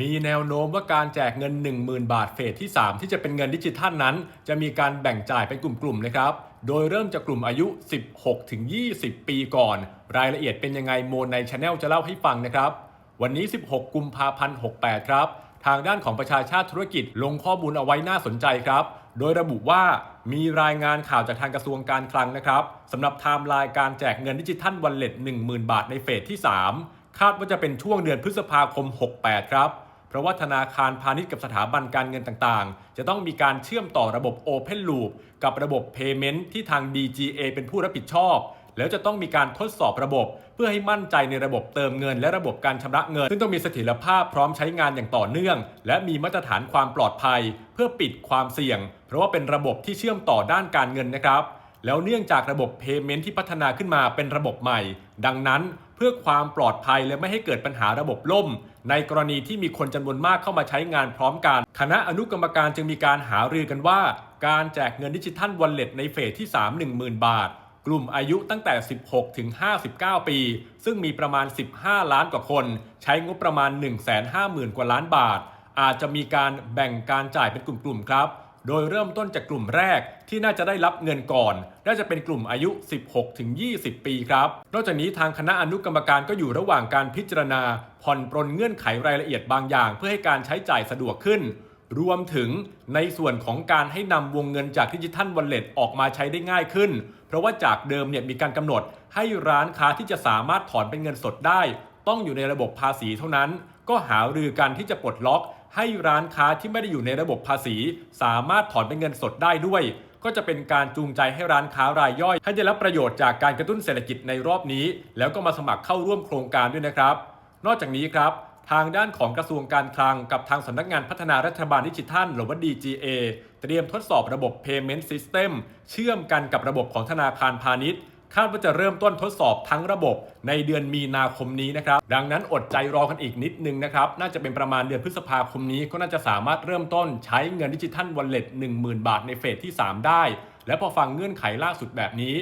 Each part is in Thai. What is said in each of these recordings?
มีแนวโน้มว่าการแจกเงิน 10,000 บาทเฟสที่ 3 ที่จะเป็นเงินดิจิทัลนั้น จะมีการแบ่งจ่ายเป็นกลุ่มๆนะครับ โดยเริ่มจากกลุ่มอายุ 16ถึง20 ปีก่อน รายละเอียดเป็นยังไงโมในช anel จะเล่าให้ฟังนะครับ วันนี้ 16 กุมภาพันธ์68 ครับ ทางด้านของประชาชาติธุรกิจลงข้อมูลเอาไว้น่าสนใจครับ โดยระบุว่ามีรายงานข่าวจากทางกระทรวงการคลังนะครับสำหรับไทม์ไลน์การแจกเงินดิจิทัลวันเล็ต10,000 บาทในเฟสที่ 3 คาดว่าจะเป็นช่วงเดือนพฤษภาคม 68 ครับ ราะว่าธนาคารพาณิชย์กับสถาบันการเงินต่างๆ จะต้องมีการเชื่อมต่อระบบ Open Loop กับระบบ Payment ที่ทาง DGA เป็นผู้รับผิดชอบ แล้วจะต้องมีการทดสอบระบบ เพื่อให้มั่นใจในระบบเติมเงิน และระบบการชำระเงิน ซึ่งต้องมีเสถียรภาพพร้อมใช้งานอย่างต่อเนื่อง และมีมาตรฐานความปลอดภัย เพื่อปิดความเสี่ยง เพราะว่าเป็นระบบที่เชื่อมต่อด้านการเงินนะครับ แล้วเนื่องจากระบบ Payment ที่พัฒนาขึ้นมาเป็นระบบใหม่ ดังนั้นเพื่อความปลอดภัยและไม่ให้เกิดปัญหาระบบล่ม ในกรณีที่มีคนจำนวนมากเข้ามาใช้งานพร้อมกัน คณะอนุกรรมการจึงมีการหารือกันว่า การแจกเงินดิจิทัลวอลเล็ตในเฟสที่ 3 10,000 บาท กลุ่มอายุตั้งแต่ 16 ถึง 59 ปี ซึ่งมีประมาณ 15 ล้านกว่าคน ใช้งบประมาณ 150,000 กว่าล้านบาท อาจจะมีการแบ่งการจ่ายเป็นกลุ่มๆครับ โดยเริ่มต้นจากกลุ่มแรกที่น่าจะได้รับเงินก่อน น่าจะเป็นกลุ่มอายุ 16ถึง20 ปีครับ นอกจากนี้ทางคณะอนุกรรมการก็อยู่ระหว่างการพิจารณา ผ่อนปรนเงื่อนไขรายละเอียดบางอย่าง เพื่อให้การใช้จ่ายสะดวกขึ้น รวมถึงในส่วนของการให้นำวงเงินจากดิจิทัลวอลเล็ตออกมาใช้ได้ง่ายขึ้น เพราะว่าจากเดิมเนี่ยมีการกำหนดให้ร้านค้าที่จะสามารถถอนเป็นเงินสดได้ ต้องอยู่ในระบบภาษีเท่านั้น ก็หารือกันที่จะปลดล็อก ให้ร้านค้าที่ไม่ได้อยู่ในระบบภาษี สามารถถอนเป็นเงินสดได้ด้วย ก็จะเป็นการจูงใจให้ร้านค้ารายย่อย ให้ได้รับประโยชน์จากการกระตุ้นเศรษฐกิจในรอบนี้ แล้วก็มาสมัครเข้าร่วมโครงการด้วยนะครับ นอกจากนี้ครับทางด้านของกระทรวงการคลังกับทางสำนักงานพัฒนารัฐบาลดิจิทัลหรือว่า DGA เตรียมทดสอบระบบ Payment System เชื่อมกันกับระบบของธนาคารพาณิชย์ คาดว่าจะเริ่มต้นทดสอบทั้งระบบในเดือนมีนาคมนี้นะครับ ดังนั้นอดใจรอกันอีกนิดนึงนะครับ น่าจะเป็นประมาณเดือนพฤษภาคมนี้ก็น่าจะสามารถเริ่มต้นใช้เงินดิจิทัลวอลเล็ต10,000 บาทในเฟสที่ 3 ได้ และพอฟังเงื่อนไขล่าสุดแบบนี้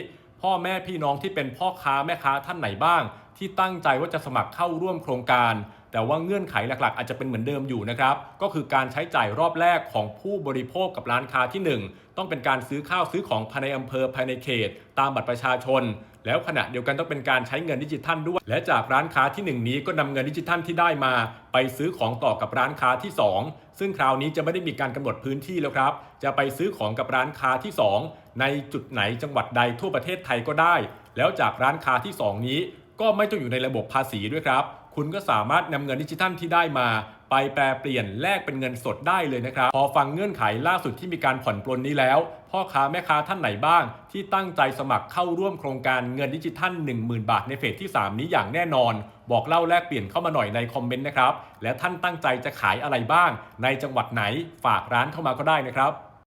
พ่อแม่พี่น้องที่เป็นพ่อค้าแม่ค้าท่านไหนบ้าง ที่ตั้งใจว่าจะสมัครเข้าร่วมโครงการ แต่ว่าเงื่อนไขหลักๆ อาจจะเป็นเหมือนเดิมอยู่นะครับ ก็คือการใช้จ่ายรอบแรกของผู้บริโภคกับร้านค้าที่ 1 ต้องเป็นการซื้อข้าวซื้อของภายในอำเภอภายในเขต ตามบัตรประชาชน แล้วขณะเดียวกันต้องเป็นการใช้เงินดิจิทัลด้วย และจากร้านค้าที่ 1 นี้ก็นำเงินดิจิทัลที่ได้มา ไปซื้อของต่อกับร้านค้าที่ 2 ซึ่งคราวนี้จะไม่ได้มีการกำหนดพื้นที่แล้วครับ จะไปซื้อของกับร้านค้าที่ 2 ในจุดไหนจังหวัดใดทั่วประเทศไทยก็ได้ แล้วจากร้านค้าที่ 2 นี้ก็ไม่ต้องอยู่ในระบบภาษีด้วยครับ คุณก็สามารถนำเงินดิจิทัลที่ได้มา ไปแปลเปลี่ยนแลกเป็นเงินสดได้เลยนะครับ พอฟังเงื่อนไขล่าสุดที่มีการผ่อนปลนนี้แล้ว พ่อค้าแม่ค้าท่านไหนบ้าง ที่ตั้งใจสมัครเข้าร่วมโครงการเงินดิจิทัล 10,000 บาทในเฟสที่ 3 นี้อย่างแน่นอน บอกเล่าแลกเปลี่ยนเข้ามาหน่อยในคอมเมนต์นะครับและท่านตั้งใจจะขายอะไรบ้าง ในจังหวัดไหนฝากร้านเข้ามาก็ได้นะครับ